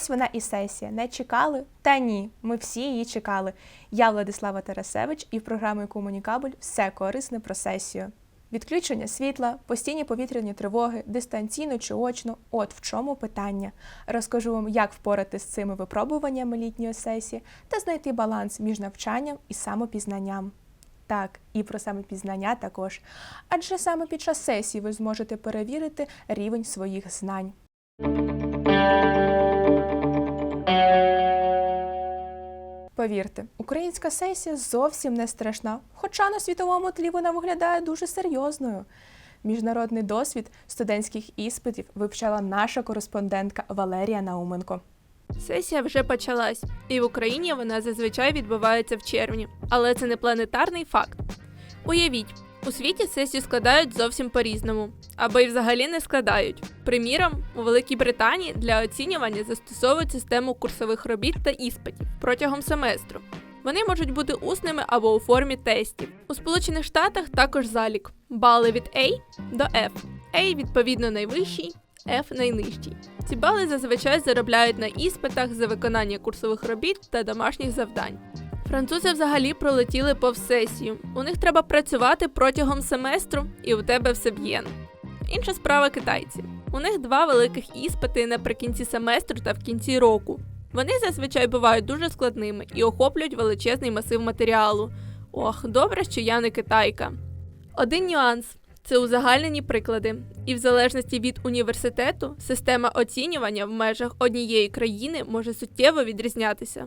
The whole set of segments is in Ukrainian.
ось вона і сесія. Не чекали? Та ні, ми всі її чекали. Я Владислава Тарасевич і в програмі Комунікабель все корисне про сесію. Відключення світла, постійні повітряні тривоги, дистанційно чи очно от в чому питання. Розкажу вам, як впоратись з цими випробуваннями літньої сесії та знайти баланс між навчанням і самопізнанням. Так, і про самопізнання також. Адже саме під час сесії ви зможете перевірити рівень своїх знань. Повірте, українська сесія зовсім не страшна, хоча на світовому тлі вона виглядає дуже серйозною. Міжнародний досвід студентських іспитів вивчала наша кореспондентка Валерія Науменко. Сесія вже почалась, і в Україні вона зазвичай відбувається в червні. Але це не планетарний факт. Уявіть, у світі сесію складають зовсім по-різному, або й взагалі не складають. Приміром, у Великій Британії для оцінювання застосовують систему курсових робіт та іспитів протягом семестру. Вони можуть бути усними або у формі тестів. У Сполучених Штатах також залік бали від A до F. A відповідно найвищий, F найнижчий. Ці бали зазвичай заробляють на іспитах за виконання курсових робіт та домашніх завдань. Французи взагалі пролетіли повз сесію. У них треба працювати протягом семестру, і у тебе все б'єн. Інша справа китайці. У них два великих іспити наприкінці семестру та в кінці року. Вони зазвичай бувають дуже складними і охоплюють величезний масив матеріалу. Ох, добре, що я не китайка. Один нюанс це узагальнені приклади, і в залежності від університету система оцінювання в межах однієї країни може суттєво відрізнятися.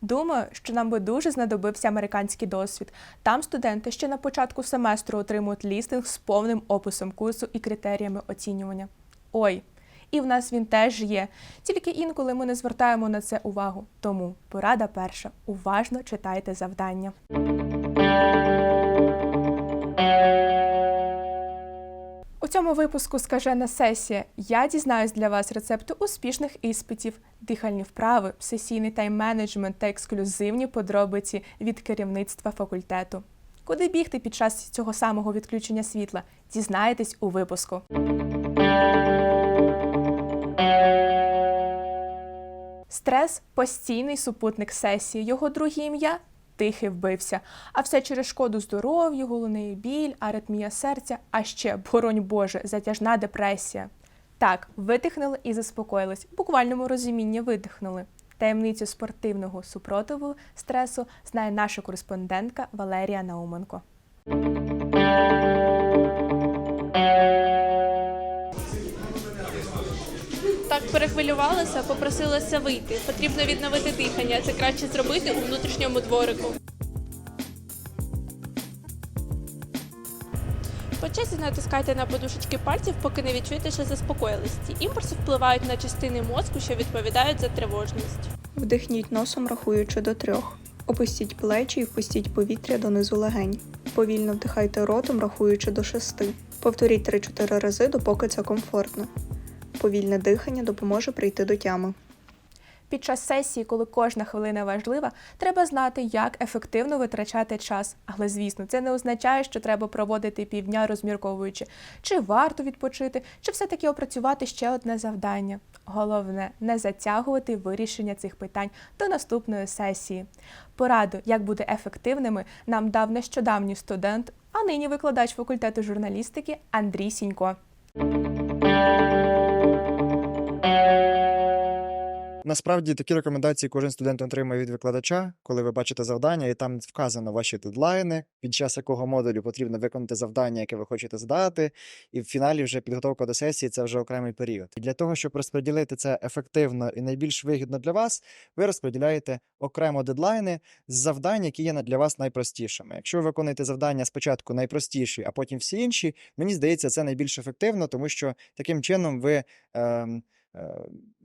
Думаю, що нам би дуже знадобився американський досвід. Там студенти ще на початку семестру отримують лістинг з повним описом курсу і критеріями оцінювання. Ой, і в нас він теж є. Тільки інколи ми не звертаємо на це увагу. Тому порада перша: уважно читайте завдання. Цьому випуску скажена сесія. Я дізнаюсь для вас рецепти успішних іспитів, дихальні вправи, сесійний тайм-менеджмент та ексклюзивні подробиці від керівництва факультету. Куди бігти під час цього самого відключення світла? Дізнаєтесь у випуску. Стрес постійний супутник сесії. Його друге ім'я тихий вбився. А все через шкоду здоров'ю, головний біль, аритмія серця, а ще, боронь Боже, затяжна депресія. Так, видихнули і заспокоїлись. Буквальному розумінні видихнули. Таємницю спортивного супротиву стресу знає наша кореспондентка Валерія Науменко. Перехвилювалася, попросилася вийти. Потрібно відновити дихання. Це краще зробити у внутрішньому дворику. По черзі натискайте на подушечки пальців, поки не відчуєте, що заспокоїлись. Імпульси впливають на частини мозку, що відповідають за тривожність. Вдихніть носом, рахуючи до трьох. Опустіть плечі і впустіть повітря донизу легень. Повільно вдихайте ротом, рахуючи до шести. Повторіть 3-4 рази, допоки це комфортно. Повільне дихання допоможе прийти до тями. Під час сесії, коли кожна хвилина важлива, треба знати, як ефективно витрачати час. Але звісно, це не означає, що треба проводити півдня, розмірковуючи, чи варто відпочити, чи все-таки опрацювати ще одне завдання. Головне не затягувати вирішення цих питань до наступної сесії. Пораду, як бути ефективними, нам дав нещодавній студент, а нині викладач факультету журналістики Андрій Сінько. Насправді такі рекомендації кожен студент отримує від викладача, коли ви бачите завдання, і там вказано ваші дедлайни, під час якого модулю потрібно виконати завдання, яке ви хочете здати, і в фіналі вже підготовка до сесії це вже окремий період. І для того, щоб розподілити це ефективно і найбільш вигідно для вас, ви розподіляєте окремо дедлайни з завдань, які є для вас найпростішими. Якщо ви виконуєте завдання спочатку найпростіші, а потім всі інші, мені здається, це найбільш ефективно, тому що таким чином ви. е,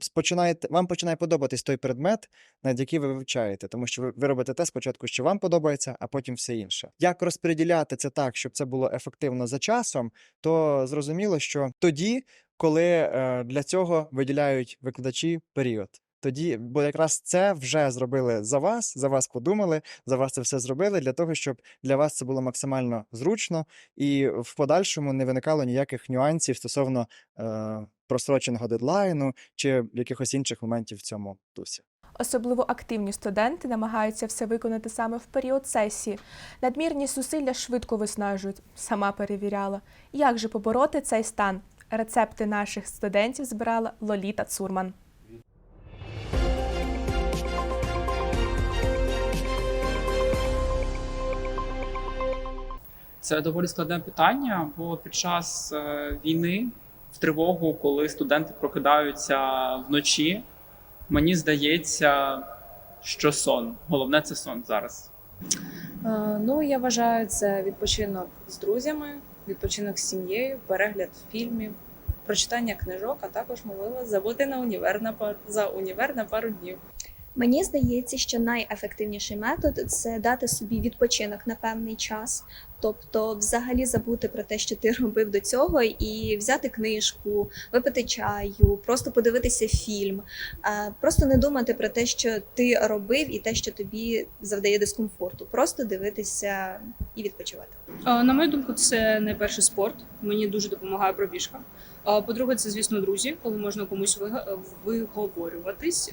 спочинаєте, вам починає подобатись той предмет, над який ви вивчаєте, тому що ви, ви робите те спочатку, що вам подобається, а потім все інше. Як розподіляти це так, щоб це було ефективно за часом, то зрозуміло, що тоді, коли е, для цього виділяють викладачі період. Тоді, бо якраз це вже зробили за вас, за вас подумали, за вас це все зробили для того, щоб для вас це було максимально зручно і в подальшому не виникало ніяких нюансів стосовно е, просроченого дедлайну чи якихось інших моментів в цьому дусі. Особливо активні студенти намагаються все виконати саме в період сесії. Надмірні зусилля швидко виснажують. Сама перевіряла. Як же побороти цей стан? Рецепти наших студентів збирала Лоліта Цурман. Це доволі складне питання, бо під час е, війни, в тривогу, коли студенти прокидаються вночі, мені здається, що сон. Головне це сон зараз. Е, Ну, я вважаю, це відпочинок з друзями, відпочинок з сім'єю, перегляд фільмів, прочитання книжок, а також можливо забути на універ на пар... за універ на пару днів. Мені здається, що найефективніший метод це дати собі відпочинок на певний час, тобто взагалі забути про те, що ти робив до цього, і взяти книжку, випити чаю, просто подивитися фільм, просто не думати про те, що ти робив, і те, що тобі завдає дискомфорту, просто дивитися і відпочивати. На мою думку, це найперше спорт. Мені дуже допомагає пробіжка. По-друге, це звісно друзі, коли можна комусь виговорюватись,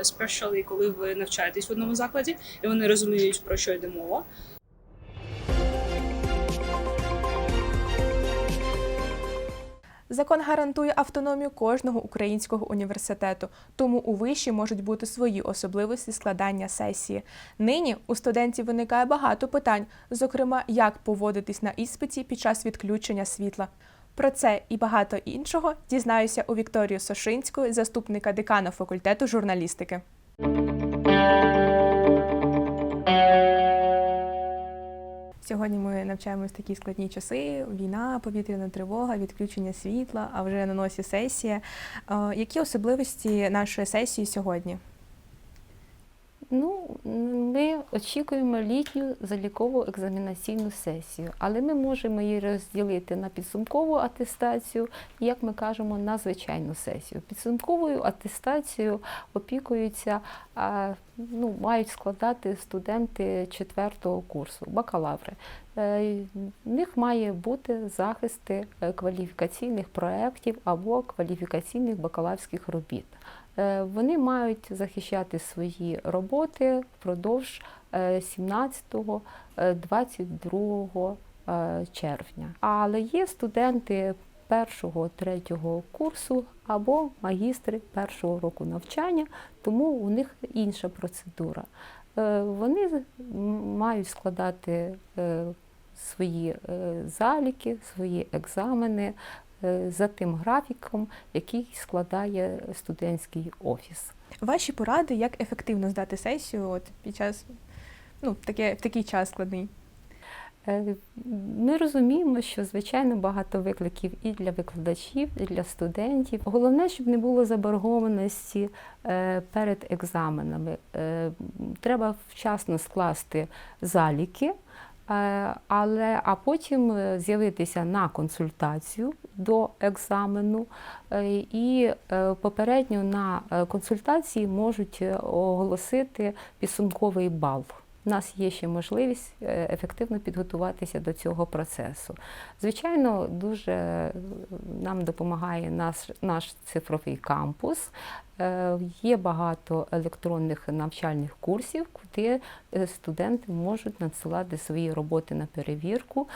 especially коли ви навчаєтесь в одному закладі і вони розуміють про що йде мова. Закон гарантує автономію кожного українського університету, тому у виші можуть бути свої особливості складання сесії. Нині у студентів виникає багато питань, зокрема, як поводитись на іспиті під час відключення світла. Про це і багато іншого дізнаюся у Вікторії Сошинської, заступника декана факультету журналістики. Сьогодні ми навчаємось такі складні часи: війна, повітряна тривога, відключення світла, а вже на носі сесія. Е, Які особливості нашої сесії сьогодні? Ну, ми очікуємо літню залікову екзаменаційну сесію, але ми можемо її розділити на підсумкову атестацію, як ми кажемо, на звичайну сесію. Підсумковою атестацією опікуються, ну, мають складати студенти четвертого курсу, бакалаври. Е, В них має бути захисти е, кваліфікаційних проєктів або кваліфікаційних бакалаврських робіт. Е, Вони мають захищати свої роботи впродовж 17-22 е, червня. Але є студенти першого, третього курсу або магістри першого року навчання, тому у них інша процедура. Е, Вони мають складати е, свої е, заліки, свої екзамени е, за тим графіком, який складає студентський офіс. Ваші поради, як ефективно здати сесію от під час ну, таке, в такий час складний? Е, Ми розуміємо, що звичайно багато викликів і для викладачів, і для студентів. Головне, щоб не було заборгованості е, перед екзаменами. Е, Треба вчасно скласти заліки. Е, Але а потім е, з'явитися на консультацію до екзамену, е, і попередньо на консультації можуть оголосити підсумковий бал. Нас є ще можливість е, ефективно підготуватися до цього процесу. Звичайно, дуже е, нам допомагає наш, наш цифровий кампус. Е, Є багато електронних навчальних курсів, куди студенти можуть надсилати свої роботи на перевірку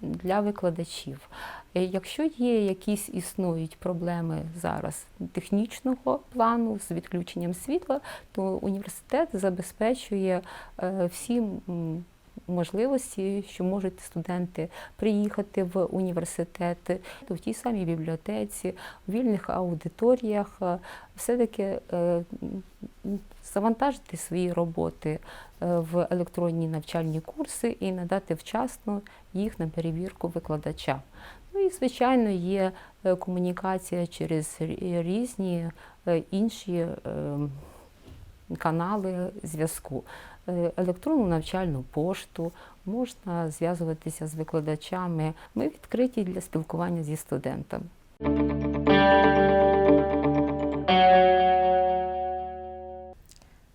для викладачів. Е, Якщо є якісь існують проблеми зараз технічного плану з відключенням світла, то університет забезпечує е, всі м, можливості, що можуть студенти приїхати в університет, в тій самій бібліотеці, у вільних аудиторіях, е, все-таки е, завантажити свої роботи е, в електронні навчальні курси і надати вчасно їх на перевірку викладача. Ну і, звичайно, є комунікація через різні інші е, канали зв'язку. Е, Електронну навчальну пошту, можна зв'язуватися з викладачами. Ми відкриті для спілкування зі студентами.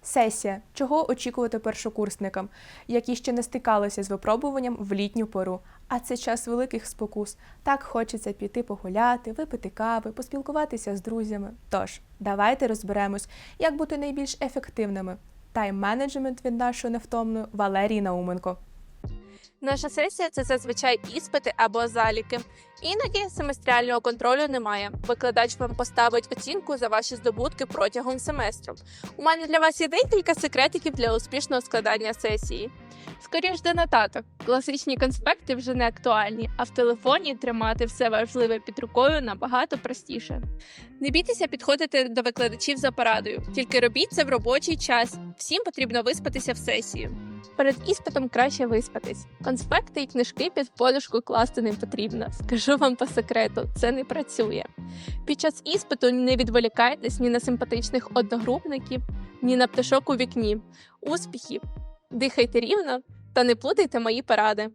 Сесія. Чого очікувати першокурсникам, які ще не стикалися з випробуванням в літню пору. А це час великих спокус. Так хочеться піти погуляти, випити кави, поспілкуватися з друзями. Тож, давайте розберемось, як бути найбільш ефективними. Тайм-менеджмент від нашої невтомної Валерії Науменко. Наша сесія це зазвичай іспити або заліки. Іноді семестріального контролю немає. Викладач вам поставить оцінку за ваші здобутки протягом семестру. У мене для вас є декілька секретиків для успішного складання сесії. Скоріш до нотаток. Класичні конспекти вже не актуальні, а в телефоні тримати все важливе під рукою набагато простіше. Не бійтеся підходити до викладачів за порадою, тільки робіть це в робочий час. Всім потрібно виспатися в сесію. Перед іспитом краще виспатись. Конспекти і книжки під подушку класти не потрібно. Скажу вам по секрету, це не працює. Під час іспиту не відволікайтесь ні на симпатичних одногрупників, ні на пташок у вікні. Успіхів! Дихайте рівно та не плутайте мої поради.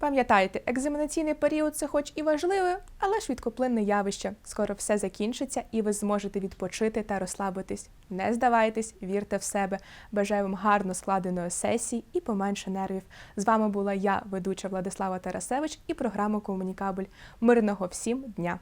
Пам'ятайте, екзаменаційний період це хоч і важливе, але швидкоплинне явище. Скоро все закінчиться, і ви зможете відпочити та розслабитись. Не здавайтесь, вірте в себе. Бажаю вам гарно складеної сесії і поменше нервів. З вами була я, ведуча Владислава Тарасевич, і програма Комунікабель. Мирного всім дня!